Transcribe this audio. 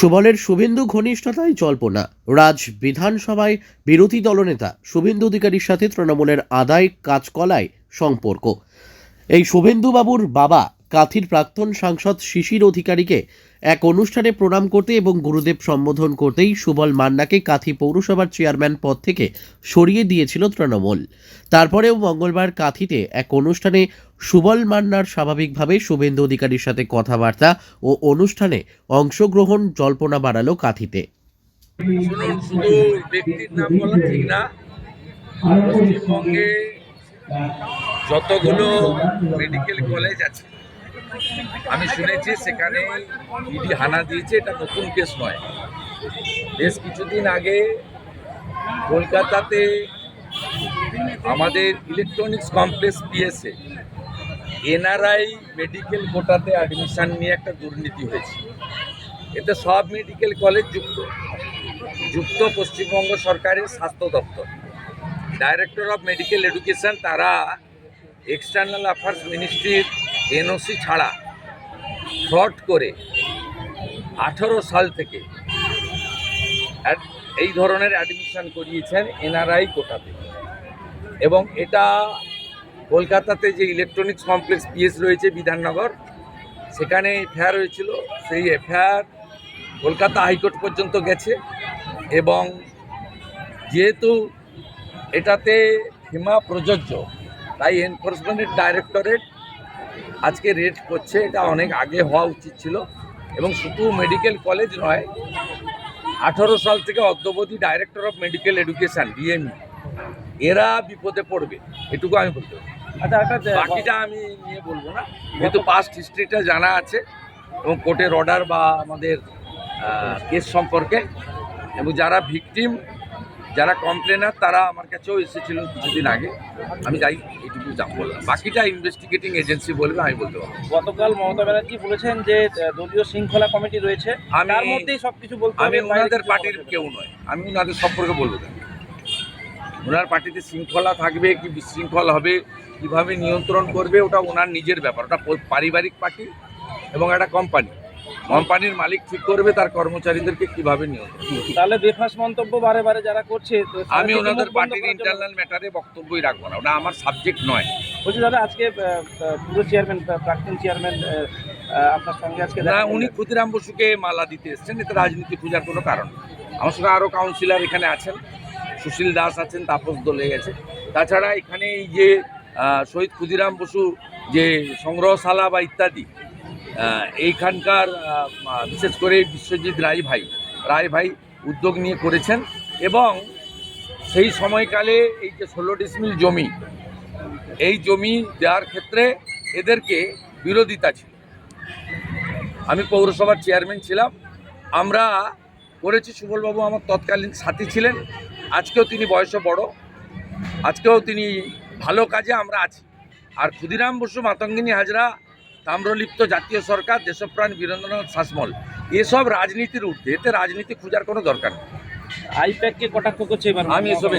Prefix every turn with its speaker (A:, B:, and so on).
A: সুবলের শুভেন্দু ঘনিষ্ঠতায় জল্পনা। রাজ বিধানসভায় বিরোধী দলনেতা শুভেন্দু অধিকারীর সাথে তৃণমূলের আদায় কাজকলায় সম্পর্ক। এই শুভেন্দুবাবুর বাবা কাথির প্রাক্তন সাংসদ শিশির অধিকারীকে এক অনুষ্ঠানে প্রণাম করতে এবং গুরুদেব সম্বোধন করতেই সুবল মান্নাকে কাথি পৌরসভার চেয়ারম্যান পদ থেকে সরিয়ে দিয়েছিল তৃণমূল। তারপরেও মঙ্গলবার কাথিতে এক অনুষ্ঠানে সুবল মান্নার স্বাভাবিকভাবে শুভেন্দু অধিকারীর সাথে কথাবার্তা ও অনুষ্ঠানে অংশগ্রহণ জল্পনা বাড়ালো কাথিতে।
B: পশ্চিমবঙ্গে যতগুলো মেডিকেল কলেজ আছে আমি শুনেছি সেখানে ইডি হানা দিয়েছে, এটা নতুন কেস নয়। বেশ কিছুদিন আগে কলকাতাতে আমাদের electronics complex PSA NRI medical কোটাতে admission নিয়ে একটা দুর্নীতি হয়েছে। এতে সব মেডিকেল কলেজ যুক্ত যুক্ত পশ্চিমবঙ্গ সরকারের স্বাস্থ্য দপ্তর। ডাইরেক্টর অফ মেডিকেল এডুকেশন তারা এক্সটার্নাল অ্যাফেয়ার্স মিনিস্ট্রির এনওসি ছাড়া ফ্রড করে আঠারো সাল থেকে এই ধরনের অ্যাডমিশন করিয়েছেন এনআরআই কোটাতে। এবং এটা কলকাতাতে যে ইলেকট্রনিক্স কমপ্লেক্স পিএস রয়েছে বিধাননগর, সেখানে এফআইআর হয়েছিল। সেই এফআইআর কলকাতা হাইকোর্ট পর্যন্ত গেছে এবং যেহেতু এটাতে সীমা প্রযোজ্য, তাই এনফোর্সমেন্টের ডাইরেক্টরেট আজকে রেড করছে এটা অনেক আগে হওয়া উচিত ছিল। এবং শুধু মেডিকেল কলেজ নয় আঠারো সাল থেকে অদ্যবধি director of medical education DME এরা বিপদে পড়বে এটুকু আমি বলতে পারি।
C: আচ্ছা
B: বাকিটা আমি নিয়ে বলব না যেহেতু পাস্ট হিস্ট্রিটা জানা আছে এবং কোর্টের অর্ডার বা আমাদের কেস সম্পর্কে এবং যারা ভিকটিম যারা কমপ্লেনার তারা আমার কাছেও এসেছিল কিছুদিন আগে। আমি যাই এইটুকু যা বললাম বাকিটা ইনভেস্টিগেটিং এজেন্সি বলবে আমি বলতে পারব।
C: গতকাল মমতা ব্যানার্জি বলেছেন যে দলীয় শৃঙ্খলা কমিটি রয়েছে।
B: আমি-
C: তার মধ্যেই সব কিছু বলতে
B: আমি ওনাদের পার্টির। কেউ নয়। আমি ওনাদের সম্পর্কে বলব না ওনার পার্টিতে শৃঙ্খলা থাকবে কি বিশৃঙ্খল হবে কীভাবে নিয়ন্ত্রণ করবে ওটা ওনার নিজের ব্যাপার। ওটা পারিবারিক পার্টি এবং একটা কোম্পানি কোম্পানির মালিক ঠিক করবে তার কর্মচারীদেরকে কীভাবে নিয়োগ
C: তাহলে বেফাস মন্তব্য বারে বারে যারা করছে
B: আমি ওনাদের পার্টির ইন্টারনাল ম্যাটারে বক্তব্যই রাখব না। ওটা আমার সাবজেক্ট নয়।
C: বলছি দাদা আজকে পুরো চেয়ারম্যান প্রাক্তন চেয়ারম্যান আপনার সঙ্গে আজকে
B: না উনি ক্ষুদিরাম বসুকে মালা দিতে এসছেন এতে রাজনীতি খোঁজার কোনো কারণ। আমার সঙ্গে আরও কাউন্সিলর এখানে আছেন সুশীল দাস আছেন তাপস দলে গেছে তাছাড়া এখানে এই যে শহীদ ক্ষুদিরাম বসু যে সংগ্রহশালা বা ইত্যাদি এইখানকার বিশেষ করে বিশ্বজিৎ রায় ভাই। রায় ভাই উদ্যোগ নিয়ে করেছেন এবং সেই সময়কালে এই যে ষোলো ডিসমিল জমি, এই জমি দেওয়ার ক্ষেত্রে এদেরকে বিরোধিতা ছিল। আমি পৌরসভার চেয়ারম্যান ছিলাম। আমরা করেছি, সুবলবাবু আমার তৎকালীন সাথী ছিলেন। আজকেও তিনি বয়সে বড়। আজকেও তিনি ভালো কাজে আমরা আছি। আর ক্ষুদিরাম বসু, মাতঙ্গিনী হাজরা তাম্রলিপ্ত জাতীয় সরকার দেশপ্রাণ বীরেন্দ্রনাথ শাসমল এসব রাজনীতির ঊর্ধ্বে এতে রাজনীতি খোঁজার কোনো দরকার নেই।
C: আইপ্যাককে কটাক্ষ করছে এবার?
B: আমি এসব